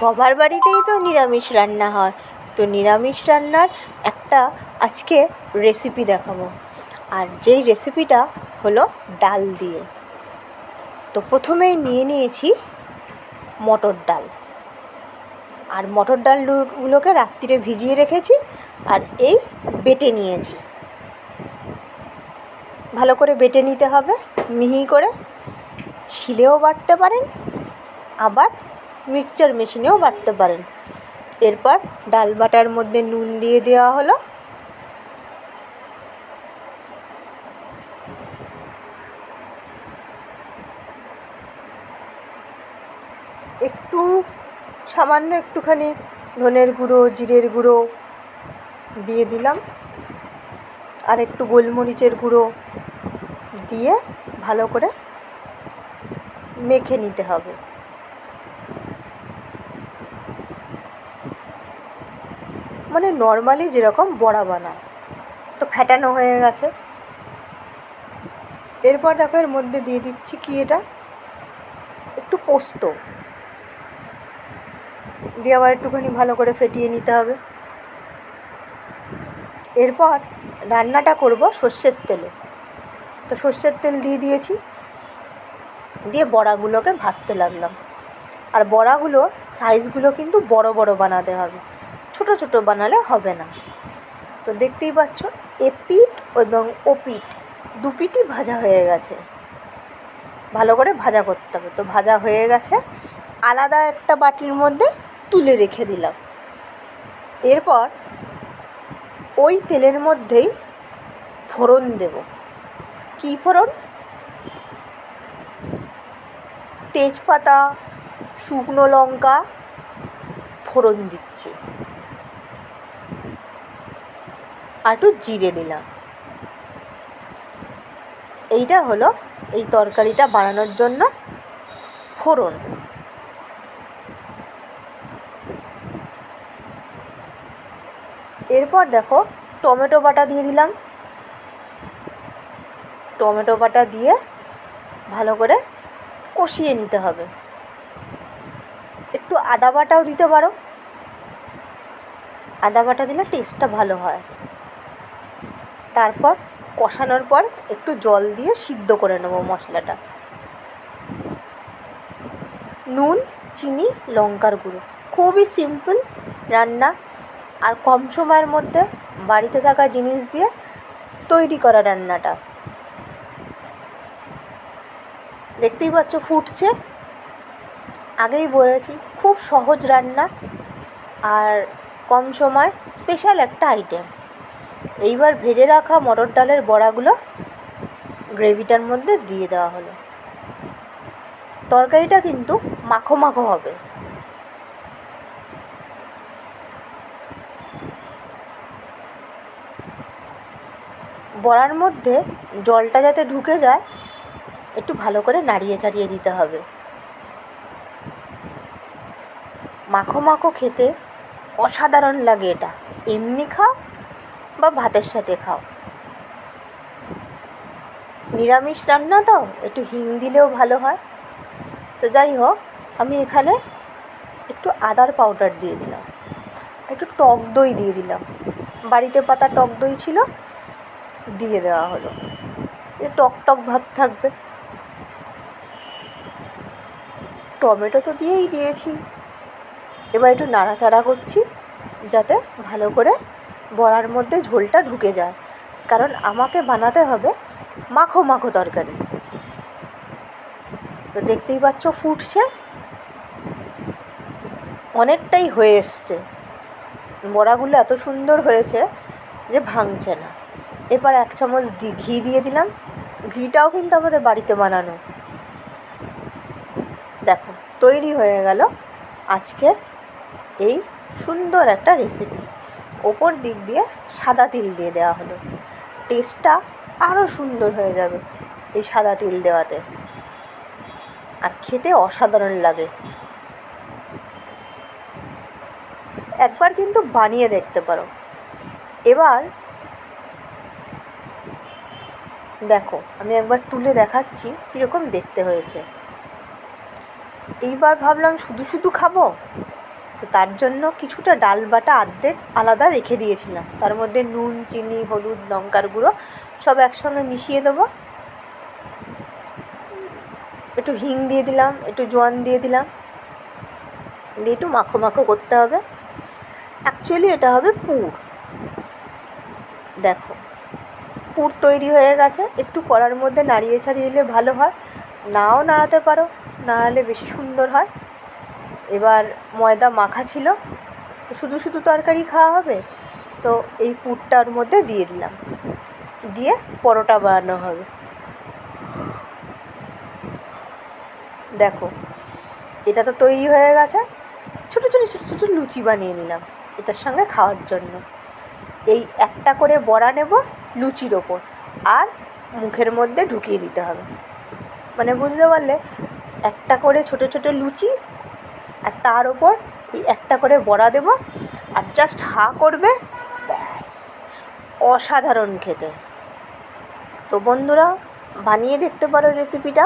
সবার বাড়িতেই তো নিরামিষ রান্না হয়। তো নিরামিষ রান্নার একটা আজকে রেসিপি দেখাবো। আর যেই রেসিপিটা হলো ডাল দিয়ে। তো প্রথমেই নিয়ে নিয়েছি মটর ডাল। আর মটর ডালগুলোকে রাত্রিরে ভিজিয়ে রেখেছি আর এই বেটে নিয়েছি। ভালো করে বেটে নিতে হবে, মিহি করে। শিলেও বাটতে পারেন, আবার মিক্সচার মেশিনেও বাটতে পারেন। এরপর ডাল বাটার মধ্যে নুন দিয়ে দেওয়া হলো। একটু, সামান্য একটুখানি ধনের গুঁড়ো, জিরের গুঁড়ো দিয়ে দিলাম। আর একটু গোলমরিচের গুঁড়ো দিয়ে ভালো করে মেখে নিতে হবে। মানে নর্মালি যেরকম বড়া বানায়। তো ফ্যাটানো হয়ে গেছে। এরপর দেখো এর মধ্যে দিয়ে দিচ্ছি কি এটা? একটু পোস্ত। দিয়ে আবার একটুখানি ভালো করে ফেটিয়ে নিতে হবে। এরপর রান্নাটা করব সর্ষের তেলে। তো সর্ষের তেল দিয়ে দিয়েছি। দিয়ে বড়াগুলোকে ভাজতে লাগলাম। আর বড়াগুলো সাইজগুলো কিন্তু বড় বড় বানাতে হবে। ছোট ছোট বানালে হবে না। তো দেখতেই পাচ্ছ এপিট এবং ওপিট দুপিটই ভাজা হয়ে গেছে। ভালো করে ভাজা করতে হবে। তো ভাজা হয়ে গেছে, আলাদা একটা বাটির মধ্যে তুলে রেখে দিলাম। এরপর ওই তেলের মধ্যেই ফোড়ন দেব। কী ফোড়ন? তেজপাতা, শুকনো লঙ্কা ফোড়ন দিচ্ছি আর একটু জিরে দিলাম। এইটা হলো এই তরকারিটা বানানোর জন্য ফোড়ন। এরপর দেখো টমেটো বাটা দিয়ে দিলাম। টমেটো বাটা দিয়ে ভালো করে কষিয়ে নিতে হবে। একটু আদা বাটাও দিতে পারো। আদা বাটা দিলে টেস্টটা ভালো হয়। তারপর কষানোর পর একটু জল দিয়ে সিদ্ধ করে নেব মশলাটা। নুন, চিনি, লঙ্কার গুঁড়ো। খুবই সিম্পল রান্না। আর কম সময়ের মধ্যে বাড়িতে থাকা জিনিস দিয়ে তৈরি করা রান্নাটা। দেখতেই পাচ্ছ ফুটছে। আগেই বলেছি, খুব সহজ রান্না। আর কম সময় স্পেশাল একটা আইটেম এইবার ভেজে রাখা মটর ডালের বড়াগুলো গ্রেভিটার মধ্যে দিয়ে দেওয়া হলো। তরকারিটা কিন্তু মাখো মাখো হবে। বড়ার মধ্যে জলটা যাতে ঢুকে যায়, একটু ভালো করে নাড়িয়ে চাড়িয়ে দিতে হবে। মাখো মাখো খেতে অসাধারণ লাগে এটা। এমনি খাও বা ভাতের সাথে খাও। নিরামিষ রান্না তো, একটু হিং দিলেও ভালো হয়। তো যাই হোক, আমি এখানে একটু আদার পাউডার দিয়ে দিলাম। একটু টক দই দিয়ে দিলাম। বাড়িতে পাতা টক দই ছিল, দিয়ে দেওয়া হলো। এ টক টক ভাব থাকবে। টমেটো তো দিয়েই দিয়েছি। এবার একটু নাড়াচাড়া করছি, যাতে ভালো করে বড়ার মধ্যে ঝোলটা ঢুকে যায়। কারণ আমাকে বানাতে হবে মাখো মাখো তরকারি। তো দেখতেই পাচ্ছ ফুটছে। অনেকটাই হয়ে এসছে। বড়াগুলো এত সুন্দর হয়েছে যে ভাঙছে না। এরপর এক চামচ ঘি দিয়ে দিলাম। ঘিটাও কিন্তু আমাদের বাড়িতে বানানো। দেখো, তৈরি হয়ে গেল আজকের এই সুন্দর একটা রেসিপি ওপর দিক দিয়ে সাদা তিল দিয়ে দেওয়া হলো। টেস্টটা আরও সুন্দর হয়ে যাবে এই সাদা তিল দেওয়াতে। আর খেতে অসাধারণ লাগে। একবার কিন্তু বানিয়ে দেখতে পারো। এবার দেখো, আমি একবার তুলে দেখাচ্ছি কীরকম দেখতে হয়েছে। এইবার ভাবলাম শুধু শুধু খাব? তো তার জন্য কিছুটা ডাল বাটা আর্ধেক আলাদা রেখে দিয়েছিলাম। তার মধ্যে নুন, চিনি, হলুদ, লঙ্কার গুঁড়ো সব একসঙ্গে মিশিয়ে দেবো। একটু হিং দিয়ে দিলাম, একটু জোয়ান দিয়ে দিলাম। দিয়ে একটু মাখো মাখো করতে হবে। অ্যাকচুয়ালি এটা হবে পুর। দেখো, পুর তৈরি হয়ে গেছে। একটু কড়ার মধ্যে নাড়িয়ে ছাড়িয়ে এলে ভালো হয়। নাও নাড়াতে পারো, নাড়ালে বেশি সুন্দর হয়। এবার ময়দা মাখা ছিল। তো শুধু শুধু তরকারি খাওয়া হবে? তো এই পুরটা ওর মধ্যে দিয়ে দিলাম। দিয়ে পরোটা বানানো হবে। দেখো, এটা তো তৈরি হয়ে গেছে। ছোটো ছোটো ছোটো ছোটো লুচি বানিয়ে নিলাম এটার সঙ্গে খাওয়ার জন্য। এই একটা করে বড়া নেব লুচির ওপর আর মুখের মধ্যে ঢুকিয়ে দিতে হবে। মানে বুঝতে পারলে, একটা করে ছোটো ছোটো লুচি আর তার ওপর এই একটা করে বড়া দেবো আর জাস্ট হা করবে, ব্যাস। অসাধারণ খেতে। তো বন্ধুরা, বানিয়ে দেখতে পারো রেসিপিটা